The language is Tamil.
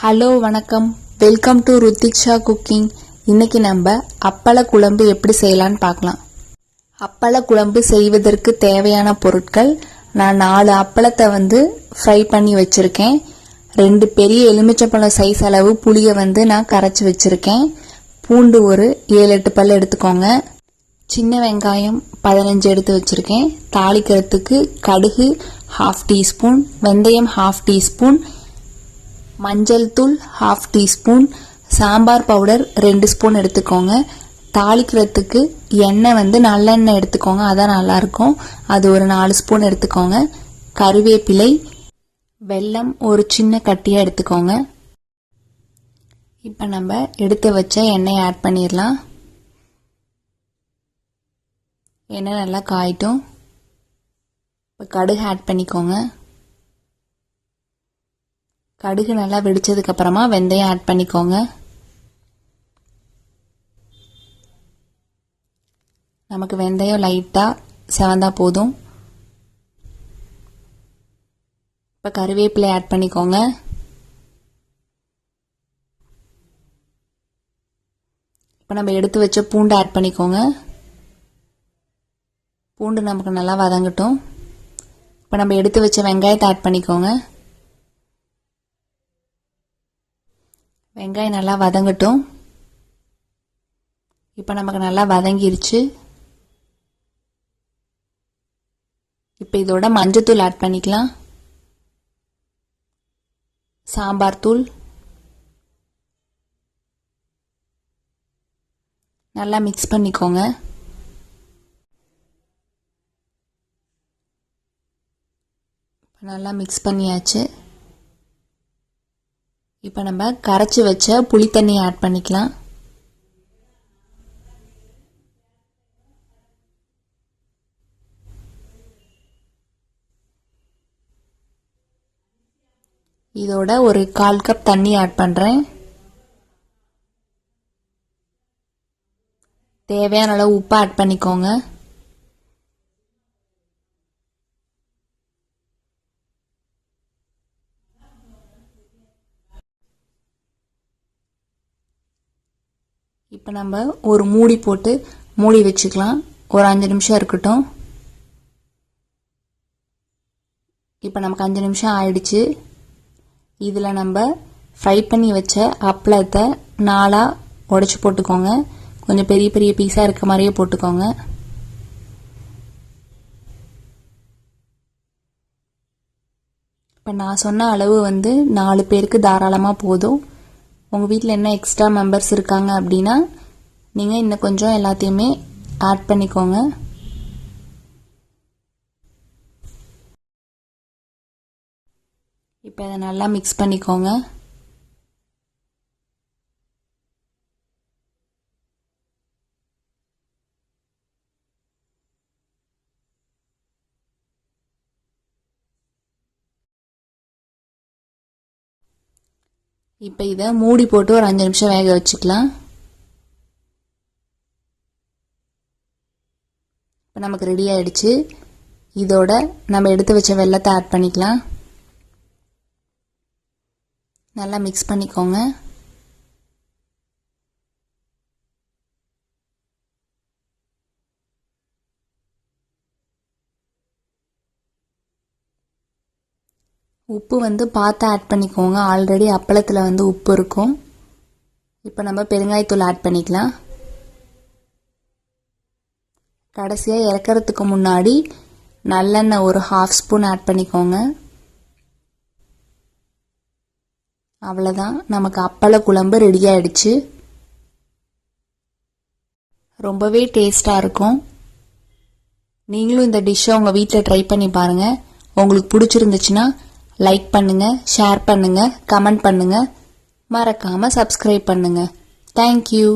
ஹலோ வணக்கம். வெல்கம் டு ருத்திக்ஷா குக்கிங் இன்னைக்கு நம்ம அப்பள குழம்பு எப்படி செய்யலான்னு பார்க்கலாம். அப்பள குழம்பு செய்வதற்கு தேவையான பொருட்கள் நான் நாலு அப்பளத்தை வந்து ஃப்ரை பண்ணி வச்சுருக்கேன். ரெண்டு பெரிய எலுமிச்சப்பழம் சைஸ் அளவு புளியை வந்து நான் கரைச்சி வச்சுருக்கேன். பூண்டு ஒரு ஏழு எட்டு பல் எடுத்துக்கோங்க. சின்ன வெங்காயம் பதினஞ்சு எடுத்து வச்சுருக்கேன். தாளிக்கிறதுக்கு கடுகு ஹாஃப் டீஸ்பூன் வெந்தயம் ஹாஃப் டீஸ்பூன் மஞ்சள் தூள் ஹாஃப் டீஸ்பூன் சாம்பார் பவுடர் ரெண்டு ஸ்பூன் எடுத்துக்கோங்க. தாளிக்கிறதுக்கு எண்ணெய் வந்து நல்லெண்ணெய் எடுத்துக்கோங்க அதான் நல்லாயிருக்கும். அது ஒரு நாலு ஸ்பூன் எடுத்துக்கோங்க. கருவேப்பிலை வெல்லம் ஒரு சின்ன கட்டியாக எடுத்துக்கோங்க. இப்போ நம்ம எடுத்து வச்ச எண்ணெய் ஆட் பண்ணிடலாம். எண்ணெய் நல்லா காயிட்டும். இப்போ கடுகு ஆட் பண்ணிக்கோங்க. கடுகு நல்லா வெடிச்சதுக்கு அப்புறமா வெந்தயம் ஆட் பண்ணிக்கோங்க. நமக்கு வெந்தயம் லைட்டாக செவந்தா போதும். இப்போ கருவேப்பிலை ஆட் பண்ணிக்கோங்க. இப்போ நம்ம எடுத்து வச்ச பூண்டு ஆட் பண்ணிக்கோங்க. பூண்டு நமக்கு நல்லா வதங்கட்டும். இப்போ நம்ம எடுத்து வச்ச வெங்காயத்தை ஆட் பண்ணிக்கோங்க. வெங்காயம் நல்லா வதங்கட்டும். இப்போ நமக்கு நல்லா வதங்கிருச்சு. இப்போ இதோட மஞ்சத்தூள் ஆட் பண்ணிக்கலாம். சாம்பார் தூள். நல்லா மிக்ஸ் பண்ணிக்கோங்க. நல்லா மிக்ஸ் பண்ணியாச்சு. இப்போ நம்ம கரைச்சி வச்ச புளி தண்ணி ஆட் பண்ணிக்கலாம். இதோட ஒரு கால் கப் தண்ணி ஆட் பண்ணுறேன் தேவையான அளவு உப்பு ஆட் பண்ணிக்கோங்க. இப்போ நம்ம ஒரு மூடி போட்டு மூடி வச்சுக்கலாம். ஒரு அஞ்சு நிமிஷம் இருக்கட்டும். இப்போ நமக்கு அஞ்சு நிமிஷம் ஆயிடுச்சு. இதில் நம்ம ஃப்ரை பண்ணி வச்ச அப்பளத்தை நாலாக உடச்சி போட்டுக்கோங்க. கொஞ்சம் பெரிய பெரிய பீஸாக இருக்க மாதிரியே போட்டுக்கோங்க. இப்போ நான் சொன்ன அளவு வந்து நாலு பேருக்கு தாராளமாக போதும். உங்கள் வீட்டில் என்ன எக்ஸ்ட்ரா மெம்பர்ஸ் இருக்காங்க அப்படின்னா நீங்கள் இன்னும் கொஞ்சம் எல்லாத்தையுமே ஆட் பண்ணிக்கோங்க. இப்போ இதை நல்லா மிக்ஸ் பண்ணிக்கோங்க. இப்போ இதை மூடி போட்டு ஒரு அஞ்சு நிமிஷம் வேக வச்சுக்கலாம். இப்போ நமக்கு ரெடி ஆயிடுச்சு. இதோட நம்ம எடுத்து வச்ச வெள்ளத்தை ஆட் பண்ணிக்கலாம். நல்லா மிக்ஸ் பண்ணிக்கோங்க. உப்பு வந்து பார்த்து ஆட் பண்ணிக்கோங்க. ஆல்ரெடி அப்பளத்தில் வந்து உப்பு இருக்கும். இப்போ நம்ம பெருங்காயத்தூள் ஆட் பண்ணிக்கலாம். கடைசியாக இறக்கிறதுக்கு முன்னாடி நல்லெண்ணெய் ஒரு ஹாஃப் ஸ்பூன் ஆட் பண்ணிக்கோங்க. அவ்வளோதான் நமக்கு அப்பள குழம்பு ரெடி ஆயிடுச்சு. ரொம்பவே டேஸ்டாக இருக்கும். நீங்களும் இந்த டிஷ்ஷை உங்கள் வீட்டில் ட்ரை பண்ணி பாருங்கள் உங்களுக்கு பிடிச்சிருந்துச்சுன்னா லைக் பண்ணுங்கள் ஷேர் பண்ணுங்கள் கமெண்ட் பண்ணுங்கள் மறக்காமல் சப்ஸ்கிரைப் பண்ணுங்கள் தேங்க்யூ